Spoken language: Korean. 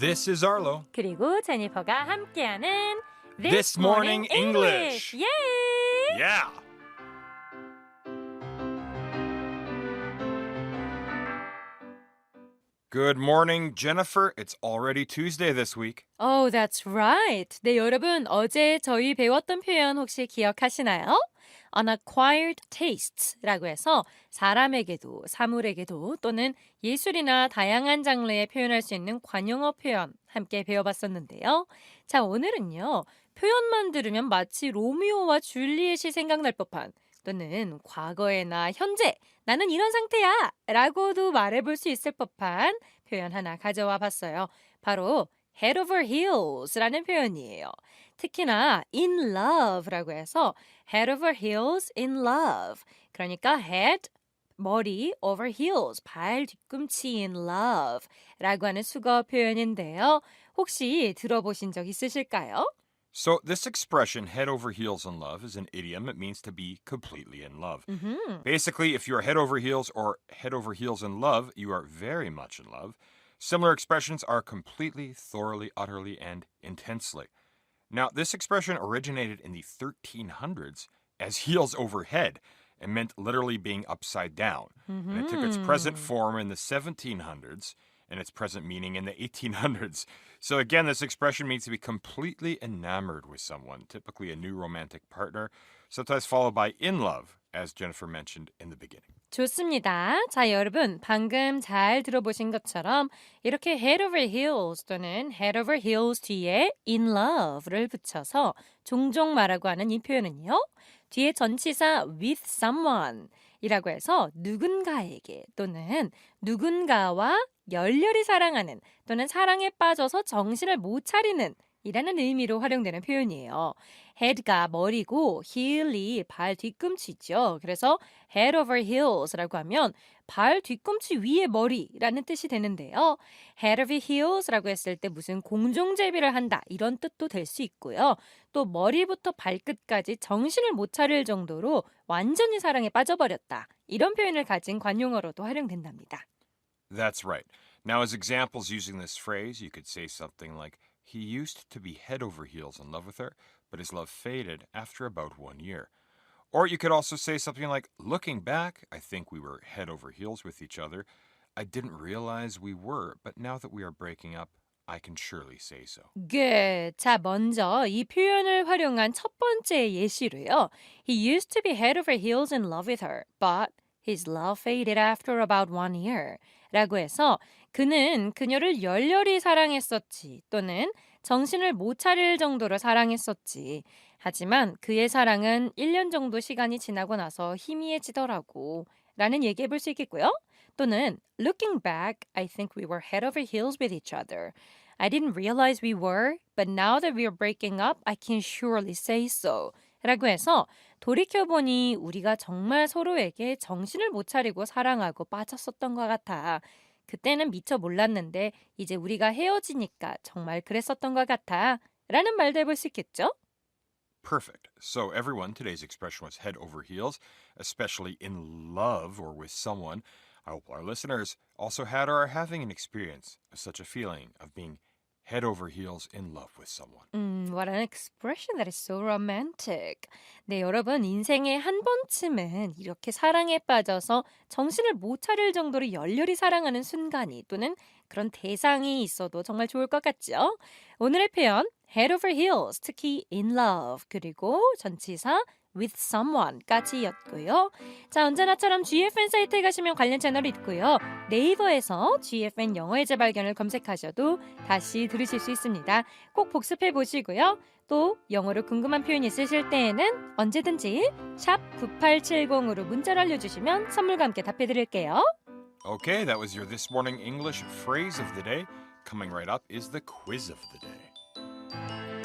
This is Arlo. 그리고 제니퍼가 함께하는 This Morning English. 예! Yeah. Good morning, Jennifer. It's already Tuesday this week. Oh, that's right. 네, 여러분 어제 저희 배웠던 표현 혹시 기억하시나요? Unacquired tastes라고 해서 사람에게도 사물에게도 또는 예술이나 다양한 장르에 표현할 수 있는 관용어 표현 함께 배워봤었는데요. 자, 오늘은요. 표현만 들으면 마치 로미오와 줄리엣이 생각날 법한 또는 과거에나 현재 나는 이런 상태야 라고도 말해볼 수 있을 법한 표현 하나 가져와 봤어요. 바로 head over heels라는 표현이에요. 특히나 in love라고 해서 head over heels in love. 그러니까 head 머리 over heels 발 뒤꿈치 in love 라고 하는 수거 표현인데요. 혹시 들어보신 적 있으실까요? So, this expression, head over heels in love, is an idiom. It means to be completely in love. 음흠. Basically, if you're head over heels or head over heels in love, you are very much in love. Similar expressions are completely, thoroughly, utterly, and intensely. Now, this expression originated in the 1300s as heels over head and meant literally being upside down. And it took its present mm-hmm. form in the 1700s and its present meaning in the 1800s. So, again, this expression means to be completely enamored with someone, typically a new romantic partner, sometimes followed by in love, as Jennifer mentioned in the beginning. 좋습니다. 자, 여러분 방금 잘 들어보신 것처럼 이렇게 head over heels 또는 head over heels 뒤에 in love를 붙여서 종종 말하고 하는 이 표현은요. 뒤에 전치사 with someone 이라고 해서 누군가에게 또는 누군가와 열렬히 사랑하는 또는 사랑에 빠져서 정신을 못 차리는 이라는 의미로 활용되는 표현이에요. head가 머리고 heel이 발 뒤꿈치죠. 그래서 head over heels라고 하면 발 뒤꿈치 위에 머리라는 뜻이 되는데요. head over heels라고 했을 때 무슨 공중제비를 한다 이런 뜻도 될 수 있고요. 또 머리부터 발끝까지 정신을 못 차릴 정도로 완전히 사랑에 빠져버렸다. 이런 표현을 가진 관용어로도 활용된답니다. That's right. Now, as examples using this phrase, you could say something like, He used to be head over heels in love with her, but his love faded after about one year. Or you could also say something like, Looking back, I think we were head over heels with each other. I didn't realize we were, but now that we are breaking up, I can surely say so. Good. 자, 먼저 이 표현을 활용한 첫 번째 예시로요. He used to be head over heels in love with her, but his love faded after about one year. 라고 해서 그는 그녀를 열렬히 사랑했었지 또는 정신을 못 차릴 정도로 사랑했었지. 하지만 그의 사랑은 1년 정도 시간이 지나고 나서 희미해지더라고. 라는 얘기해 볼 수 있겠고요. 또는 looking back, I think we were head over heels with each other. I didn't realize we were, but now that we are breaking up, I can surely say so. 라고 해서 돌이켜보니 우리가 정말 서로에게 정신을 못 차리고 사랑하고 빠졌었던 것 같아. 그때는 미처 몰랐는데 이제 우리가 헤어지니까 정말 그랬었던 것 같아. 라는 말도 해볼 수 있겠죠? Perfect. So, everyone, today's expression was head over heels, especially in love or with someone. I hope our listeners also had or are having an experience of such a feeling of being head over heels in love with someone. 음, what an expression that is so romantic. 네, 여러분 인생에 한 번쯤은 이렇게 사랑에 빠져서 정신을 못 차릴 정도로 열렬히 사랑하는 순간이 또는 그런 대상이 있어도 정말 좋을 것 같죠? 오늘의 표현 head over heels, 특히 in love 그리고 전치사 with someone까지였고요. 자, 언제나처럼 GFN 사이트에 가시면 관련 채널이 있고요. 네이버에서 GFN 영어의 재발견을 검색하셔도 다시 들으실 수 있습니다. 꼭 복습해 보시고요. 또 영어로 궁금한 표현 있으실 때에는 언제든지 샵 9870으로 문자를 알려주시면 선물과 함께 답해 드릴게요. Okay, that was your This Morning English phrase of the day. Coming right up is the quiz of the day.